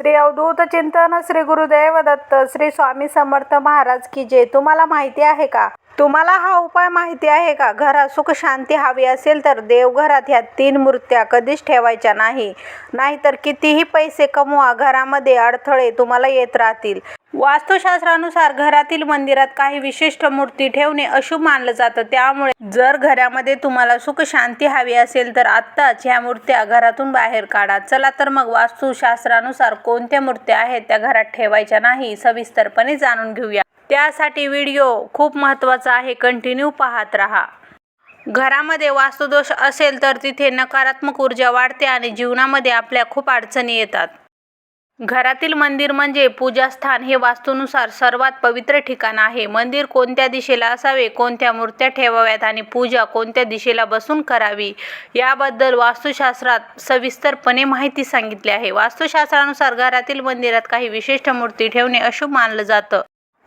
श्री अवधूत चिंतन श्री गुरुदेव दत्त श्री स्वामी समर्थ महाराज की जय. तुम्हाला माहिती आहे का? तुम्हाला हा उपाय माहिती आहे का? घरात सुख शांती हवी असेल तर देवघरात ह्या तीन मूर्त्या कधीच ठेवायच्या नाही. नाहीतर कितीही पैसे कमवा घरामध्ये अडथळे तुम्हाला येत राहतील. वास्तुशास्त्रानुसार घरातील मंदिरात काही विशिष्ट मूर्ती ठेवणे अशुभ मानलं जातं. त्यामुळे जर घरामध्ये तुम्हाला सुख शांती हवी असेल तर आत्ताच ह्या मूर्त्या घरातून बाहेर काढा. चला तर मग वास्तुशास्त्रानुसार कोणत्या मूर्त्या आहेत त्या घरात ठेवायच्या नाही सविस्तरपणे जाणून घेऊया. त्यासाठी व्हिडिओ खूप महत्त्वाचा आहे. कंटिन्यू पाहत राहा. घरामध्ये वास्तुदोष असेल तर तिथे नकारात्मक ऊर्जा वाढते आणि जीवनामध्ये आपल्या खूप अडचणी येतात. घरातील मंदिर म्हणजे पूजास्थान. हे वास्तूनुसार सर्वात पवित्र ठिकाण आहे. मंदिर कोणत्या दिशेला असावे कोणत्या मूर्त्या ठेवाव्यात आणि पूजा कोणत्या दिशेला बसून करावी याबद्दल वास्तुशास्त्रात सविस्तरपणे माहिती सांगितली आहे. वास्तुशास्त्रानुसार घरातील मंदिरात काही विशिष्ट मूर्ती ठेवणे अशुभ मानलं जातं.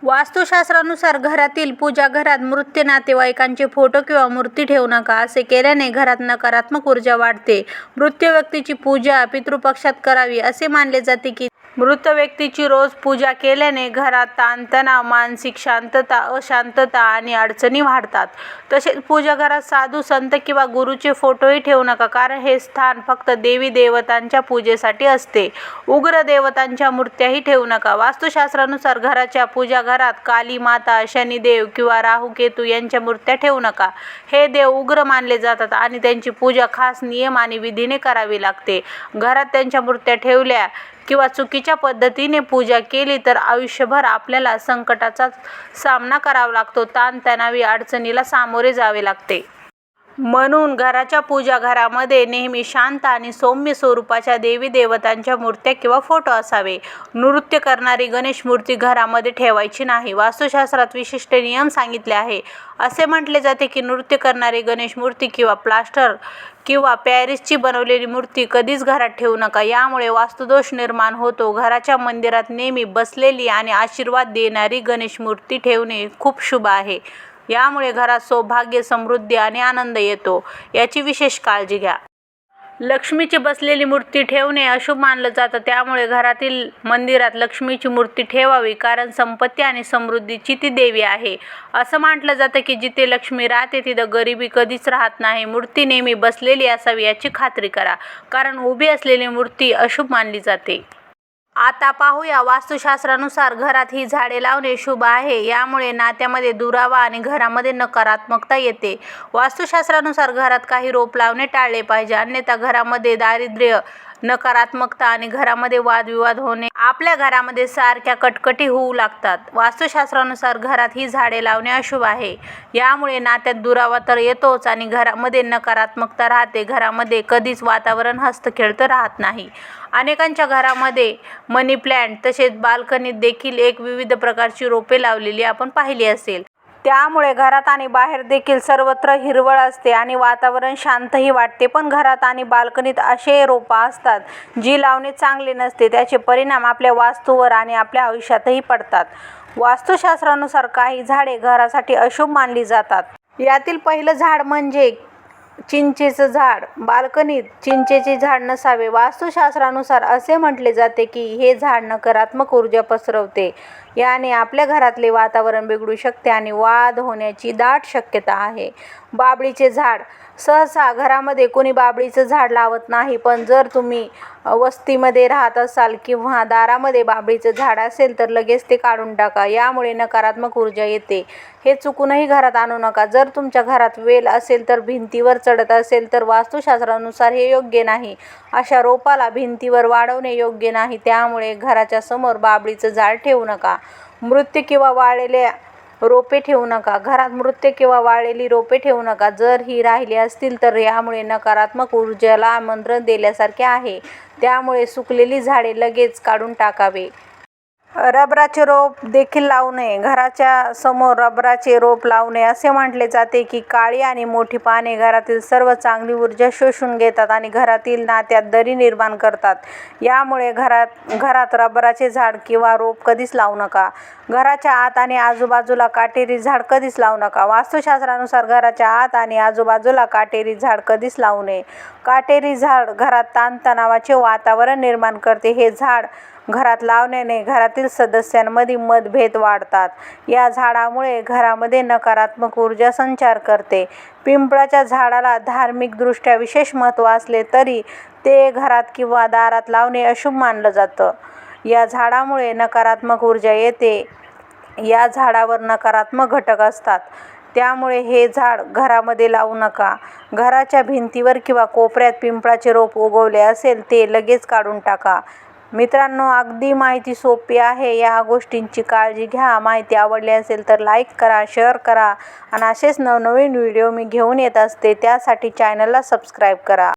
वास्तुशास्त्रानुसार घरातील पूजा घरात मृत नातेवाईकांचे फोटो किंवा मूर्ती ठेवू नका असे केल्याने घरात नकारात्मक ऊर्जा वाढते. मृत व्यक्तीची पूजा पितृपक्षात करावी असे मानले जाते की मृत व्यक्तीची रोज पूजा केल्याने घरात ताणतणाव मानसिक शांतता अशांतता आणि अडचणी वाढतात. तसेच पूजा घरात साधू संत किंवा गुरुचे फोटोही ठेवू नका कारण हे स्थान फक्त देवी देवतांच्या पूजेसाठी असते. उग्र देवतांच्या मूर्त्याही ठेवू नका. वास्तुशास्त्रानुसार घराच्या पूजा घरात काली माता शनिदेव किंवा राहू केतू यांच्या मूर्त्या ठेवू नका. हे देव उग्र मानले जातात आणि त्यांची पूजा खास नियम आणि विधीने करावी लागते. घरात त्यांच्या मूर्त्या ठेवल्या किंवा चुकीच्या पद्धतीने पूजा केली तर आयुष्यभर आपल्याला संकटाचा सामना करावा लागतो. ताणतणावी अडचणीला सामोरे जावे लागते. म्हणून घराच्या पूजा घरामध्ये नेहमी शांत आणि सौम्य स्वरूपाच्या देवी देवतांच्या मूर्त्या किंवा फोटो असावे. नृत्य करणारी गणेश मूर्ती घरामध्ये ठेवायची नाही. वास्तुशास्त्रात विशिष्ट नियम सांगितले आहे. असे म्हटले जाते की नृत्य करणारी गणेश मूर्ती किंवा प्लास्टर किंवा पॅरिसची बनवलेली मूर्ती कधीच घरात ठेवू नका. यामुळे वास्तुदोष निर्माण होतो. घराच्या मंदिरात नेहमी बसलेली आणि आशीर्वाद देणारी गणेश मूर्ती ठेवणे खूप शुभ आहे. यामुळे घरात सौभाग्य समृद्धी आणि आनंद येतो. याची विशेष काळजी घ्या. लक्ष्मीची बसलेली मूर्ती ठेवणे अशुभ मानलं जातं. त्यामुळे घरातील मंदिरात लक्ष्मीची मूर्ती ठेवावी कारण संपत्ती आणि समृद्धीची ती देवी आहे. असं म्हटलं जातं की जिथे लक्ष्मी राहते तिथं गरिबी कधीच राहत नाही. मूर्ती नेहमी बसलेली असावी याची खात्री करा. कारण उभी असलेली मूर्ती अशुभ मानली जाते. आता पाहूया वास्तुशास्त्रानुसार घरात ही झाडे लावणे शुभ आहे. यामुळे नात्यामध्ये दुरावा आणि घरामध्ये नकारात्मकता येते. वास्तुशास्त्रानुसार घरात काही रोप लावणे टाळले पाहिजे. अन्यथा घरामध्ये दारिद्र्य नकारात्मकता आणि घरामध्ये वादविवाद होणे आपल्या घरामध्ये सारख्या कटकटी होऊ लागतात. वास्तुशास्त्रानुसार घरात ही झाडे लावणे अशुभ आहे. यामुळे नात्यात दुरावा तर येतोच आणि घरामध्ये नकारात्मकता राहते. घरामध्ये कधीच वातावरण हस्तखेळतं राहत नाही. अनेकांच्या घरामध्ये मनी प्लॅन्ट तसेच बाल्कनीत देखील एक विविध प्रकारची रोपे लावलेली आपण पाहिली असेल. त्यामुळे घरात आणि बाहेर देखील सर्वत्र हिरवळ असते आणि वातावरण शांतही वाटते. पण घरात आणि बाल्कनीत असे रोपं असतात जी लावणे चांगले नसते. त्याचे परिणाम आपल्या वास्तूवर आणि आपल्या आयुष्यातही पडतात. वास्तुशास्त्रानुसार काही झाडे घरासाठी अशुभ मानली जातात. यातील पहिलं झाड म्हणजे चिंचेचं झाड. बाल्कनीत चिंचेचे झाड नसावे. वास्तुशास्त्रानुसार असे म्हटले जाते की हे झाड नकारात्मक ऊर्जा पसरवते. याने आपल्या घरातले वातावरण बिघडू शकते आणि वाद होण्याची दाट शक्यता आहे. बाबळीचे झाड सहसा घरामध्ये कोणी बाबळीचं झाड लावत नाही पण जर तुम्ही वस्तीमध्ये राहत असाल किंवा दारामध्ये बाबळीचं झाड असेल तर लगेच ते काढून टाका. यामुळे नकारात्मक ऊर्जा येते. हे चुकूनही घरात आणू नका. जर तुमच्या घरात वेल असेल तर भिंतीवर चढत असेल तर वास्तुशास्त्रानुसार हे योग्य नाही. अशा रोपाला भिंतीवर वाढवणे योग्य नाही. त्यामुळे घराच्या समोर बाबळीचं झाड ठेवू नका. मृत्यू किंवा वाळलेल्या रोपे ठेवू नका. घरात मृत्यू किंवा वाळलेली रोपे ठेवू नका. जर ही राहिली असतील तर यामुळे नकारात्मक ऊर्जेला आमंत्रण दिल्यासारखे आहे. त्यामुळे सुकलेली झाडे लगेच काढून टाकावे. रबराचे रोप देखील लावू नये. घराच्या समोर रबराचे रोप लावणे असे म्हटले जाते की काळी आणि मोठी पाने घरातील सर्व चांगली ऊर्जा शोषून घेतात आणि घरातील नात्यात दरी निर्माण करतात. यामुळे घरात घरात रबराचे झाड किंवा रोप कधीच लावू नका. घराच्या आत आणि आजूबाजूला काटेरी झाड कधीच लावू नका. वास्तुशास्त्रानुसार घराच्या आत आणि आजूबाजूला काटेरी झाड कधीच लावू नये. काटेरी झाड घरात ताणतणावाचे वातावरण निर्माण करते. हे झाड घरात लावण्याने घरातील सदस्यांमध्ये मतभेद वाढतात. या झाडामुळे घरामध्ये नकारात्मक ऊर्जा संचार करते. पिंपळाच्या झाडाला धार्मिकदृष्ट्या विशेष महत्त्व असले तरी ते घरात किंवा दारात लावणे अशुभ मानलं जातं. या झाडामुळे नकारात्मक ऊर्जा येते. या झाडावर नकारात्मक घटक असतात. त्यामुळे हे झाड घरामध्ये लावू नका. घराच्या भिंतीवर किंवा कोपऱ्यात पिंपळाचे रोप उगवले असेल ते लगेच काढून टाका. मित्रांनो अगदी माहिती सोपी आहे. या गोष्टींची काळजी घ्या. माहिती आवडली असेल तर लाईक करा शेअर करा. आणि असेच नवनवीन व्हिडिओ मी घेऊन येत असते त्यासाठी चॅनलला सबस्क्राईब करा.